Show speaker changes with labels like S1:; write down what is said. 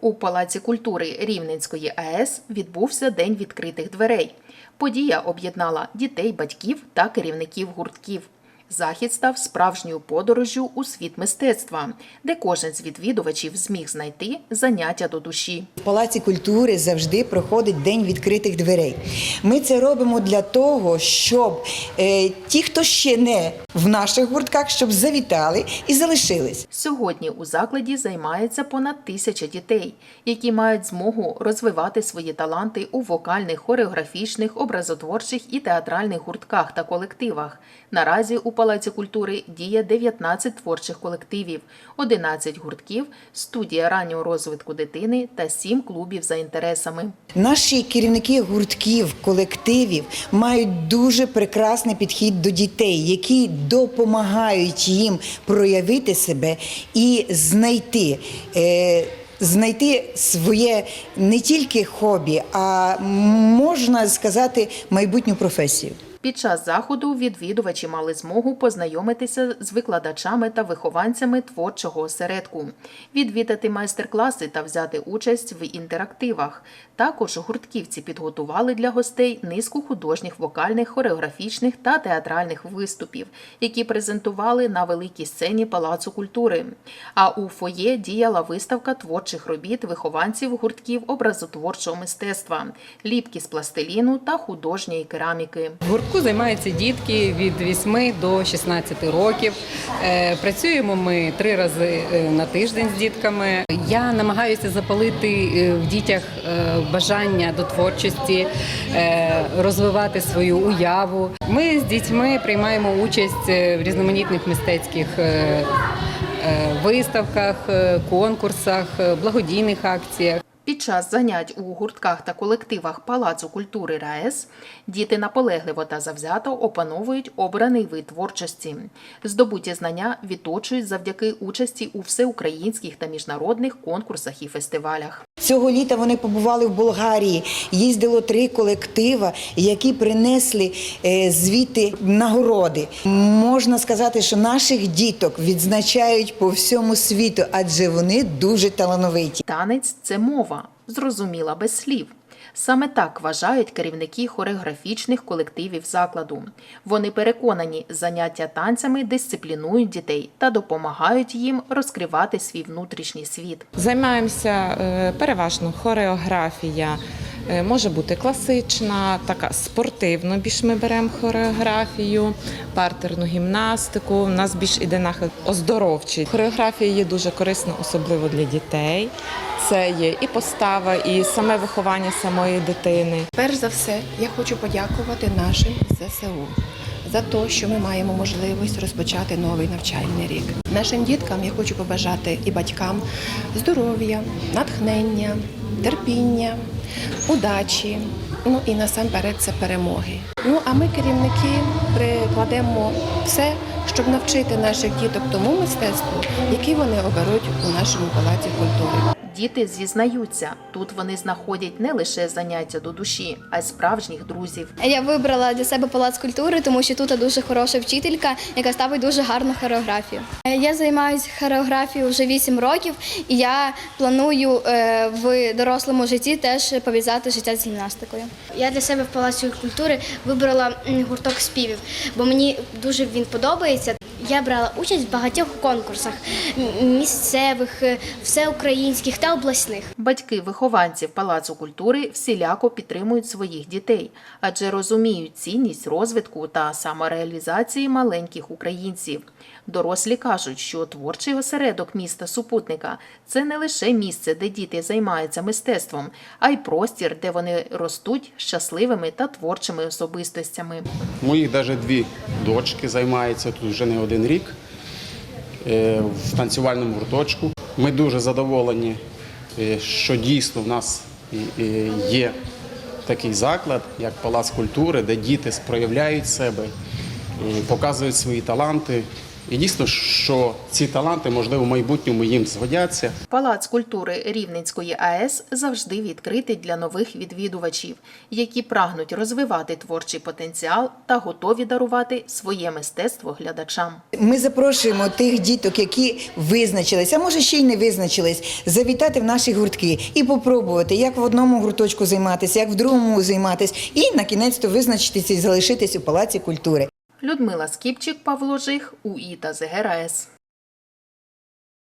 S1: У Палаці культури Рівненської АЕС відбувся День відкритих дверей. Подія об'єднала дітей, батьків та керівників гуртків. Захід став справжньою подорожжю у світ мистецтва, де кожен з відвідувачів зміг знайти заняття до душі.
S2: В Палаці культури завжди проходить день відкритих дверей. Ми це робимо для того, щоб е, ті, хто ще не в наших гуртках, щоб завітали і залишились.
S1: Сьогодні у закладі займається понад тисяча дітей, які мають змогу розвивати свої таланти у вокальних, хореографічних, образотворчих і театральних гуртках та колективах. Наразі у Палаці культури діє 19 творчих колективів, 11 гуртків, студія раннього розвитку дитини та 7 клубів за інтересами.
S2: Наші керівники гуртків, колективів мають дуже прекрасний підхід до дітей, які допомагають їм проявити себе і знайти. Е, Знайти своє не тільки хобі, а можна сказати майбутню професію.
S1: Під час заходу відвідувачі мали змогу познайомитися з викладачами та вихованцями творчого осередку, відвідати майстер-класи та взяти участь в інтерактивах. Також гуртківці підготували для гостей низку художніх, вокальних, хореографічних та театральних виступів, які презентували на великій сцені Палацу культури. А у фоє діяла виставка творчих робіт вихованців гуртків образотворчого мистецтва, ліпки з пластиліну та художньої кераміки.
S3: В гуртку займаються дітки від 8 до 16 років. Е, Працюємо ми три рази е, на тиждень з дітками. Я намагаюся запалити е, в дітях бажання до творчості, розвивати свою уяву. Ми з дітьми приймаємо участь в різноманітних мистецьких виставках, конкурсах, благодійних акціях.
S1: Під час занять у гуртках та колективах Палацу культури РаЕС діти наполегливо та завзято опановують обраний вид творчості. Здобуті знання відточують завдяки участі у всеукраїнських та міжнародних конкурсах і фестивалях.
S2: Цього літа вони побували в Болгарії. Їздило три колектива, які принесли е, звідти нагороди. Можна сказати, що наших діток відзначають по всьому світу, адже вони дуже талановиті.
S1: Танець це мова, зрозуміла без слів. Саме так вважають керівники хореографічних колективів закладу. Вони переконані, заняття танцями дисциплінують дітей та допомагають їм розкривати свій внутрішній світ.
S4: Займаємося е, переважно хореографія. Е, Може бути класична, така спортивна. Більш ми беремо хореографію, партерну гімнастику. У нас більш іде нахил оздоровчий. Хореографія є дуже корисна, особливо для дітей. Це є і постава, і саме виховання самої дитини.
S5: Перш за все, я хочу подякувати нашим ЗСУ за те, що ми маємо можливість розпочати новий навчальний рік. Нашим діткам я хочу побажати і батькам здоров'я, натхнення, терпіння, удачі. Ну і насамперед це перемоги. Ну а ми, керівники, прикладемо все, щоб навчити наших діток тому мистецтву, яке вони оберуть у нашому палаці культури.
S1: Діти зізнаються, тут вони знаходять не лише заняття до душі, а й справжніх друзів.
S6: Я вибрала для себе палац культури, тому що тут дуже хороша вчителька, яка ставить дуже гарну хореографію. Е, Я займаюся хореографією вже 8 років, і я планую е, в дорослому житті теж пов'язати життя з гімнастикою. Я для себе в палаці культури вибрала гурток співів, бо мені дуже він подобається. Я брала участь в багатьох конкурсах місцевих, е, всеукраїнських та обласних.
S1: Батьки вихованців Палацу культури всіляко підтримують своїх дітей, адже розуміють цінність розвитку та самореалізації маленьких українців. Дорослі кажуть, що творчий осередок міста супутника це не лише місце, де діти займаються мистецтвом, а й простір, де вони ростуть щасливими та творчими особистостями.
S7: Моїх навіть дві дочки займаються тут вже не один рік е, в танцювальному гурточку. Ми дуже задоволені, е, що дійсно в нас є такий заклад, як Палац культури, де діти проявляють себе, показують свої таланти І дійсно, що ці таланти, можливо, в майбутньому їм згодяться.
S1: Палац культури Рівненської АЕС завжди відкритий для нових відвідувачів, які прагнуть розвивати творчий потенціал та готові дарувати своє мистецтво глядачам.
S2: Ми запрошуємо тих діток, які визначились, а може ще й не визначились, завітати в наші гуртки і попробувати, як в одному гурточку займатися, як в другому займатися, і на кінець то визначитися і залишитись у палаці культури.
S1: Людмила Скіпчик, Павло Жих, УІ та ЗГРАЕС.